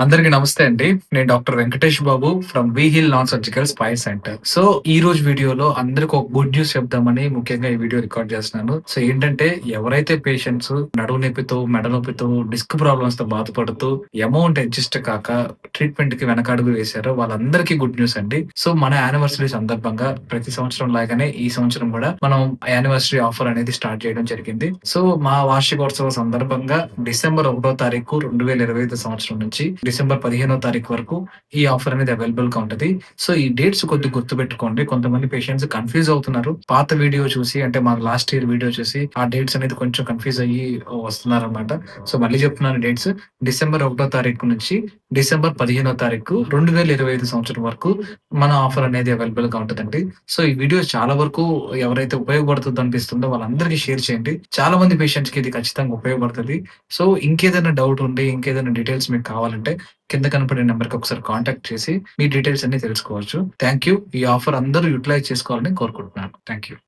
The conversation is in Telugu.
అందరికి నమస్తే అండి. నేను doctor Venkatesh Babu from విహిల్ non surgical spine centre. So ఈ రోజు వీడియోలో అందరికి ఒక గుడ్ న్యూస్ చెప్దామని ముఖ్యంగా ఈ వీడియో రికార్డ్ చేస్తున్నాను. సో ఏంటంటే ఎవరైతే పేషెంట్స్ నడువు నొప్పితో, మెడ నొప్పితో, డిస్క్ ప్రాబ్లమ్స్తో బాధపడుతూ అమౌంట్ అడ్జస్ట్ కాక ట్రీట్మెంట్కి వెనకడుగు వేశారో వాళ్ళందరికీ గుడ్ న్యూస్ అండి. సో మన యానివర్సరీ సందర్భంగా ప్రతి సంవత్సరం లాగానే ఈ సంవత్సరం కూడా మనం యానివర్సరీ ఆఫర్ అనేది స్టార్ట్ చేయడం జరిగింది. సో మా వార్షికోత్సవ సందర్భంగా డిసెంబర్ ఒకటో తారీఖు రెండు వేల ఇరవై ఐదు సంవత్సరం నుంచి డిసెంబర్ పదిహేనో తారీఖు వరకు ఈ ఆఫర్ అనేది అవైలబుల్గా ఉంటది. సో ఈ డేట్స్ కొద్ది గుర్తు పెట్టుకోండి. కొంతమంది పేషెంట్స్ కన్ఫ్యూజ్ అవుతున్నారు. పాత వీడియో చూసి అంటే మా లాస్ట్ ఇయర్ వీడియో చూసి ఆ డేట్స్ అనేది కొంచెం కన్ఫ్యూజ్ అయ్యి వస్తున్నారు అనమాట. సో మళ్ళీ చెప్తున్నాను డేట్స్ డిసెంబర్ ఒకటో తారీఖు నుంచి డిసెంబర్ పదిహేనో తారీఖు రెండు వేల ఇరవై ఐదు సంవత్సరం వరకు మన ఆఫర్ అనేది అవైలబుల్గా ఉంటుందండి. సో ఈ వీడియో చాలా వరకు ఎవరైతే ఉపయోగపడుతుంది అనిపిస్తుందో వాళ్ళందరికీ షేర్ చేయండి. చాలా మంది పేషెంట్స్కి ఇది ఖచ్చితంగా ఉపయోగపడుతుంది. సో ఇంకేదైనా డౌట్ ఉండి ఇంకేదైనా డీటెయిల్స్ మీకు కావాలంటే కింద కనపడే నెంబర్కి ఒకసారి కాంటాక్ట్ చేసి మీ డీటెయిల్స్ అన్ని తెలుసుకోవచ్చు. Thank you. ఈ ఆఫర్ అందరూ యూటిలైజ్ చేసుకోవాలని కోరుకుంటున్నాను. Thank you.